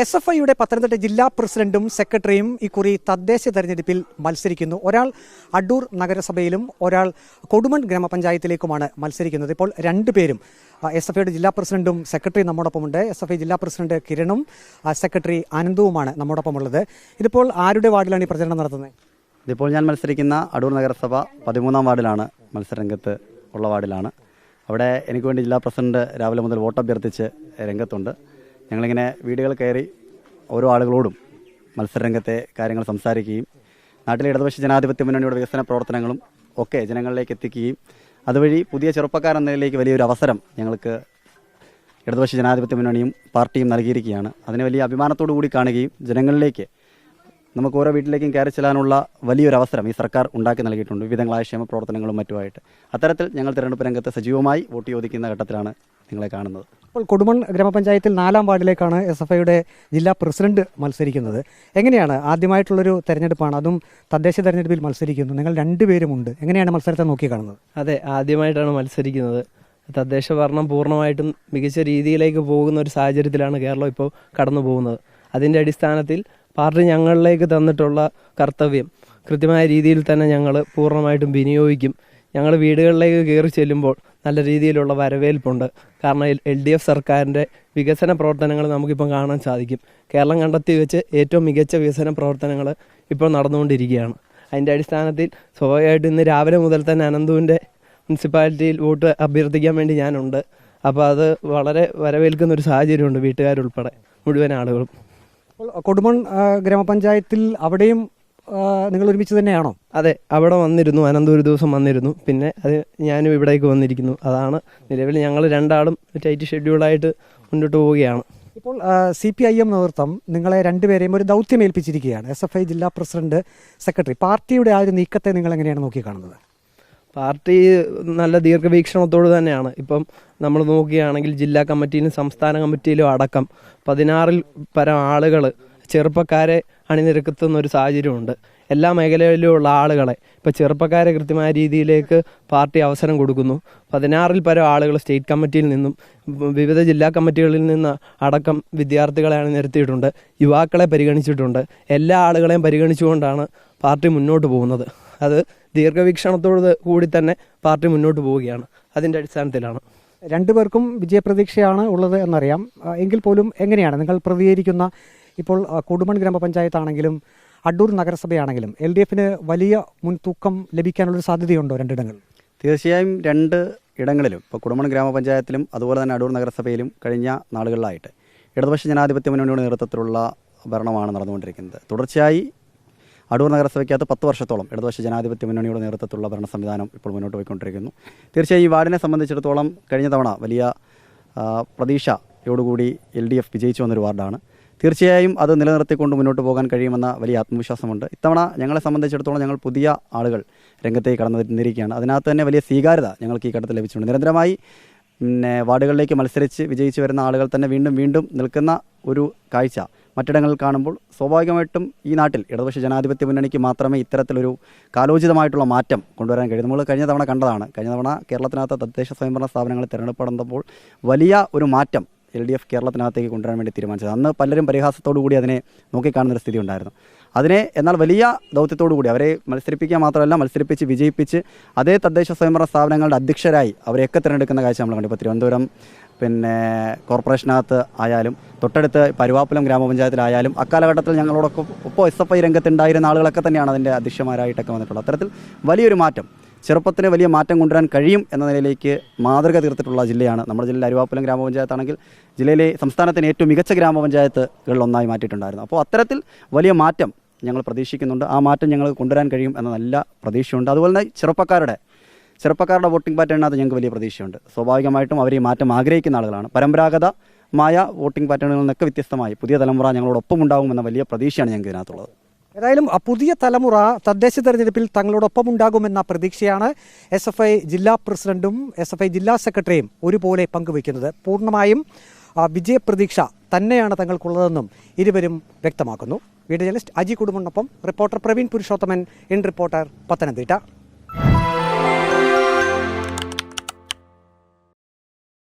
S F ഐയുടെ പത്തനംതിട്ട ജില്ലാ പ്രസിഡന്റും സെക്രട്ടറിയും ഇക്കുറി തദ്ദേശ തെരഞ്ഞെടുപ്പിൽ മത്സരിക്കുന്നു. ഒരാൾ അടൂർ നഗരസഭയിലും ഒരാൾ കൊടുമൺ ഗ്രാമപഞ്ചായത്തിലേക്കുമാണ് മത്സരിക്കുന്നത്. ഇപ്പോൾ രണ്ടുപേരും എസ് എഫ് ഐയുടെ ജില്ലാ പ്രസിഡന്റും സെക്രട്ടറിയും നമ്മോടൊപ്പമുണ്ട്. എസ് എഫ് ഐ ജില്ലാ പ്രസിഡന്റ് കിരണും സെക്രട്ടറി സെക്രട്ടറി ആനന്ദവുമാണ് നമ്മോടൊപ്പമുള്ളത്. ഇതിപ്പോൾ ആരുടെ വാർഡിലാണ് ഈ പ്രചരണം നടത്തുന്നത്? ഇതിപ്പോൾ ഞാൻ മത്സരിക്കുന്ന അടൂർ നഗരസഭ പതിമൂന്നാം വാർഡിലാണ് മത്സരരംഗത്ത് ഉള്ള വാർഡിലാണ്. അവിടെ എനിക്ക് വേണ്ടി ജില്ലാ പ്രസിഡന്റ് രാവിലെ മുതൽ വോട്ട് അഭ്യർത്ഥിച്ച് രംഗത്തുണ്ട്. ഞങ്ങളിങ്ങനെ വീടുകൾ കയറി ഓരോ ആളുകളോടും മത്സരരംഗത്തെ കാര്യങ്ങൾ സംസാരിക്കുകയും നാട്ടിലെ ഇടതുപക്ഷ ജനാധിപത്യ മുന്നണിയുടെ വികസന പ്രവർത്തനങ്ങളും ഒക്കെ ജനങ്ങളിലേക്ക് എത്തിക്കുകയും അതുവഴി പുതിയ ചെറുപ്പക്കാരെന്ന നിലയിലേക്ക് വലിയൊരു അവസരം ഞങ്ങൾക്ക് ഇടതുപക്ഷ ജനാധിപത്യ മുന്നണിയും പാർട്ടിയും നൽകിയിരിക്കുകയാണ്. അതിനെ വലിയ അഭിമാനത്തോടു കൂടി കാണുകയും ജനങ്ങളിലേക്ക് നമുക്ക് ഓരോ വീട്ടിലേക്കും കയറി ചെല്ലാനുള്ള വലിയൊരു അവസരം ഈ സർക്കാർ ഉണ്ടാക്കി നൽകിയിട്ടുണ്ട്. വിവിധങ്ങളായ ക്ഷേമ പ്രവർത്തനങ്ങളും മറ്റുമായിട്ട്. അത്തരത്തിൽ ഞങ്ങൾ തിരഞ്ഞെടുപ്പ് രംഗത്ത് സജീവമായി വോട്ട് ചോദിക്കുന്ന ഘട്ടത്തിലാണ് നിങ്ങളെ കാണുന്നത്. ഇപ്പോൾ കൊടുമൺ ഗ്രാമപഞ്ചായത്തിൽ നാലാം വാർഡിലേക്കാണ് എസ് എഫ് ഐയുടെ ജില്ലാ പ്രസിഡന്റ് മത്സരിക്കുന്നത്. എങ്ങനെയാണ്? ആദ്യമായിട്ടുള്ളൊരു തെരഞ്ഞെടുപ്പാണ്. അതും തദ്ദേശ തെരഞ്ഞെടുപ്പിൽ മത്സരിക്കുന്നു. നിങ്ങൾ രണ്ടുപേരുമുണ്ട്. എങ്ങനെയാണ് മത്സരത്തെ നോക്കി കാണുന്നത്? അതെ ആദ്യമായിട്ടാണ് മത്സരിക്കുന്നത്. തദ്ദേശ ഭരണം പൂർണമായിട്ടും മികച്ച രീതിയിലേക്ക് പോകുന്ന ഒരു സാഹചര്യത്തിലാണ് കേരളം ഇപ്പോൾ കടന്നു പോകുന്നത്. അതിന്റെ അടിസ്ഥാനത്തിൽ പാർട്ടി ഞങ്ങളിലേക്ക് തന്നിട്ടുള്ള കർത്തവ്യം കൃത്യമായ രീതിയിൽ തന്നെ ഞങ്ങൾ പൂർണമായിട്ടും വിനിയോഗിക്കും. ഞങ്ങൾ വീടുകളിലേക്ക് കയറി ചെല്ലുമ്പോൾ നല്ല രീതിയിലുള്ള വരവേൽപ്പുണ്ട്. കാരണം എൽ ഡി എഫ് സർക്കാരിന്റെ വികസന പ്രവർത്തനങ്ങൾ നമുക്കിപ്പം കാണാൻ സാധിക്കും. കേരളം കണ്ടെത്തി വെച്ച് ഏറ്റവും മികച്ച വികസന പ്രവർത്തനങ്ങൾ ഇപ്പോൾ നടന്നുകൊണ്ടിരിക്കുകയാണ്. അതിന്റെ അടിസ്ഥാനത്തിൽ സ്വാഭാവികമായിട്ടും ഇന്ന് രാവിലെ മുതൽ തന്നെ അനന്തുവിന്റെ മുനിസിപ്പാലിറ്റിയിൽ വോട്ട് അഭ്യർത്ഥിക്കാൻ വേണ്ടി ഞാനുണ്ട്. അപ്പോൾ അത് വളരെ വരവേൽക്കുന്ന ഒരു സാഹചര്യമുണ്ട് വീട്ടുകാരുൾപ്പെടെ മുഴുവൻ ആളുകളും. കൊടുമൺ ഗ്രാമപഞ്ചായത്തിൽ അവിടെയും നിങ്ങൾ ഒരുമിച്ച് തന്നെയാണോ? അതെ അവിടെ വന്നിരുന്നു അനന്ത ഒരു ദിവസം വന്നിരുന്നു. പിന്നെ അത് ഞാനും ഇവിടേക്ക് വന്നിരിക്കുന്നു. അതാണ് നിലവിൽ ഞങ്ങൾ രണ്ടാളും ടൈറ്റ് ഷെഡ്യൂളായിട്ട് മുന്നോട്ട് പോവുകയാണ്. ഇപ്പോൾ സി പി ഐ എം നേതൃത്വം നിങ്ങളെ രണ്ടുപേരെയും ഒരു ദൗത്യം ഏൽപ്പിച്ചിരിക്കുകയാണ് എസ് എഫ് ഐ ജില്ലാ പ്രസിഡന്റ് സെക്രട്ടറി. പാർട്ടിയുടെ ആ ഒരു നീക്കത്തെ നിങ്ങൾ എങ്ങനെയാണ് നോക്കി കാണുന്നത് പാർട്ടി നല്ല ദീർഘവീക്ഷണത്തോട് തന്നെയാണ്. ഇപ്പം നമ്മൾ നോക്കുകയാണെങ്കിൽ ജില്ലാ കമ്മിറ്റിയിലും സംസ്ഥാന കമ്മിറ്റിയിലും അടക്കം പതിനാറിൽ പരം ആളുകൾ ചെറുപ്പക്കാരെ അണിനിരക്കുന്ന ഒരു സാഹചര്യമുണ്ട്. എല്ലാ മേഖലയിലുമുള്ള ആളുകളെ ഇപ്പോൾ ചെറുപ്പക്കാരെ കൃത്യമായ രീതിയിലേക്ക് പാർട്ടി അവസരം കൊടുക്കുന്നു. പതിനാറിൽ പരം ആളുകൾ സ്റ്റേറ്റ് കമ്മിറ്റിയിൽ നിന്നും വിവിധ ജില്ലാ കമ്മിറ്റികളിൽ നിന്ന് അടക്കം വിദ്യാർത്ഥികളെ അണിനിരത്തിയിട്ടുണ്ട്. യുവാക്കളെ പരിഗണിച്ചിട്ടുണ്ട്. എല്ലാ ആളുകളെയും പരിഗണിച്ചുകൊണ്ടാണ് പാർട്ടി മുന്നോട്ട് പോകുന്നത്. അത് ദീർഘവീക്ഷണത്തോട് കൂടി തന്നെ പാർട്ടി മുന്നോട്ട് പോവുകയാണ്. അതിന്റെ അടിസ്ഥാനത്തിലാണ്. രണ്ടുപേർക്കും വിജയപ്രതീക്ഷയാണ് ഉള്ളത് എന്നറിയാം. എങ്കിൽ പോലും എങ്ങനെയാണ്? നിങ്ങൾ പ്രതികരിക്കുന്ന ഇപ്പോൾ കൊടുമൺ ഗ്രാമപഞ്ചായത്താണെങ്കിലും അടൂർ നഗരസഭയാണെങ്കിലും എൽ ഡി എഫിന് വലിയ മുൻതൂക്കം ലഭിക്കാനുള്ളൊരു സാധ്യതയുണ്ടോ രണ്ടിടങ്ങൾ തീർച്ചയായും രണ്ട് ഇടങ്ങളിലും ഇപ്പോൾ കുടമൺ ഗ്രാമപഞ്ചായത്തിലും അതുപോലെ തന്നെ അടൂർ നഗരസഭയിലും കഴിഞ്ഞ നാളുകളിലായിട്ട് ഇടതുപക്ഷ ജനാധിപത്യ മുന്നണിയുടെ നേതൃത്വത്തിലുള്ള ഭരണമാണ് നടന്നുകൊണ്ടിരിക്കുന്നത്. തുടർച്ചയായി അടൂർ നഗരസഭയ്ക്കകത്ത് പത്ത് വർഷത്തോളം ഇടതുപക്ഷ ജനാധിപത്യ മുന്നണിയുടെ നേതൃത്വത്തിലുള്ള ഭരണ സംവിധാനം ഇപ്പോൾ മുന്നോട്ട് പോയിക്കൊണ്ടിരിക്കുന്നു. തീർച്ചയായും ഈ വാർഡിനെ സംബന്ധിച്ചിടത്തോളം കഴിഞ്ഞ തവണ വലിയ പ്രതീക്ഷയോടുകൂടി എൽ ഡി എഫ് വിജയിച്ചു വന്നൊരു വാർഡാണ്. തീർച്ചയായും അത് നിലനിർത്തിക്കൊണ്ട് മുന്നോട്ട് പോകാൻ കഴിയുമെന്ന വലിയ ആത്മവിശ്വാസമുണ്ട്. ഇത്തവണ ഞങ്ങളെ സംബന്ധിച്ചിടത്തോളം ഞങ്ങൾ പുതിയ ആളുകൾ രംഗത്തേക്ക് കടന്നു വരുന്നിരിക്കുകയാണ് അതിനകത്ത് തന്നെ വലിയ സ്വീകാര്യത ഞങ്ങൾക്ക് ഈ ഘട്ടത്തിൽ ലഭിച്ചിട്ടുണ്ട്. നിരന്തരമായി പിന്നെ വാർഡുകളിലേക്ക് മത്സരിച്ച് വിജയിച്ചു വരുന്ന ആളുകൾ തന്നെ വീണ്ടും വീണ്ടും നിൽക്കുന്ന ഒരു കാഴ്ച മറ്റിടങ്ങളിൽ കാണുമ്പോൾ സ്വാഭാവികമായിട്ടും ഈ നാട്ടിൽ ഇടതുപക്ഷ ജനാധിപത്യ മുന്നണിക്ക് മാത്രമേ ഇത്തരത്തിലൊരു കാലോചിതമായിട്ടുള്ള മാറ്റം കൊണ്ടുവരാൻ കഴിയും. നമ്മൾ കഴിഞ്ഞ തവണ കണ്ടതാണ്. കഴിഞ്ഞ തവണ കേരളത്തിനകത്ത് തദ്ദേശ സ്വയംഭരണ സ്ഥാപനങ്ങൾ തിരഞ്ഞെടുപ്പ് നടന്നപ്പോൾ വലിയ ഒരു മാറ്റം എൽ ഡി എഫ് കേരളത്തിനകത്തേക്ക് കൊണ്ടുവരാൻ വേണ്ടി തീരുമാനിച്ചത്. അന്ന് പലരും പരിഹാസത്തോടു കൂടി അതിനെ നോക്കിക്കാണുന്നൊരു സ്ഥിതി ഉണ്ടായിരുന്നു. അതിനെ എന്നാൽ വലിയ ദൗത്യത്തോടു കൂടി അവരെ മത്സരിപ്പിക്കുക മാത്രമല്ല മത്സരിപ്പിച്ച് വിജയിപ്പിച്ച് അതേ തദ്ദേശ സ്വയംഭരണ സ്ഥാപനങ്ങളുടെ അധ്യക്ഷരായി അവരെയൊക്കെ തിരഞ്ഞെടുക്കുന്ന കാഴ്ച നമ്മൾ കണ്ടു. ഇപ്പോൾ തിരുവനന്തപുരം പിന്നെ കോർപ്പറേഷനകത്ത് ആയാലും തൊട്ടടുത്ത് പരുവാപ്പുലം ഗ്രാമപഞ്ചായത്തിലായാലും അക്കാലഘട്ടത്തിൽ ഞങ്ങളോടൊപ്പം ഒപ്പം എസ് എഫ് ഐ രംഗത്തുണ്ടായിരുന്ന ആളുകളൊക്കെ തന്നെയാണ് അതിന്റെ അധ്യക്ഷന്മാരായിട്ടൊക്കെ വന്നിട്ടുള്ളത്. അത്തരത്തിൽ വലിയൊരു മാറ്റം ചെറുപ്പത്തിന് വലിയ മാറ്റം കൊണ്ടുവരാൻ കഴിയും എന്ന നിലയിലേക്ക് മാതൃക തീർത്തിട്ടുള്ള ജില്ലയാണ്. നമ്മുടെ ജില്ലയിൽ അരുവാപ്പുലം ഗ്രാമപഞ്ചായത്താണെങ്കിൽ ജില്ലയിലെ സംസ്ഥാനത്തിന് ഏറ്റവും മികച്ച ഗ്രാമപഞ്ചായത്തുകളിൽ ഒന്നായി മാറ്റിയിട്ടുണ്ടായിരുന്നു. അപ്പോൾ അത്തരത്തിൽ വലിയ മാറ്റം ഞങ്ങൾ പ്രതീക്ഷിക്കുന്നുണ്ട്. ആ മാറ്റം ഞങ്ങൾ കൊണ്ടുവരാൻ കഴിയും എന്ന നല്ല പ്രതീക്ഷയുണ്ട്. അതുപോലെ തന്നെ ചെറുപ്പക്കാരുടെ ചെറുപ്പക്കാരുടെ വോട്ടിംഗ് പാറ്റേണിനകത്ത് ഞങ്ങൾക്ക് വലിയ പ്രതീക്ഷയുണ്ട്. സ്വാഭാവികമായിട്ടും അവർ ഈ മാറ്റം ആഗ്രഹിക്കുന്ന ആളുകളാണ്. പരമ്പരാഗത പരമ്പരാഗതമായ വോട്ടിംഗ് പാറ്റേണുകളിൽ നിന്നൊക്കെ വ്യത്യസ്തമായി പുതിയ തലമുറ ഞങ്ങളോടൊപ്പം ഉണ്ടാകുമെന്ന വലിയ പ്രതീക്ഷയാണ് ഞങ്ങൾക്ക് ഇതിനകത്തുള്ളത്. ഏതായാലും പുതിയ തലമുറ തദ്ദേശ തെരഞ്ഞെടുപ്പിൽ തങ്ങളോടൊപ്പം ഉണ്ടാകുമെന്ന പ്രതീക്ഷയാണ് എസ് എഫ് ഐ ജില്ലാ പ്രസിഡന്റും എസ് എഫ് ഐ ജില്ലാ സെക്രട്ടറിയും ഒരുപോലെ പങ്കുവയ്ക്കുന്നത്. പൂർണമായും വിജയപ്രതീക്ഷ തന്നെയാണ് തങ്ങൾക്കുള്ളതെന്നും ഇരുവരും വ്യക്തമാക്കുന്നു. Video journalist Aji കുടുംബനൊപ്പം reporter Praveen Purushothaman in reporter Pathanamthitta.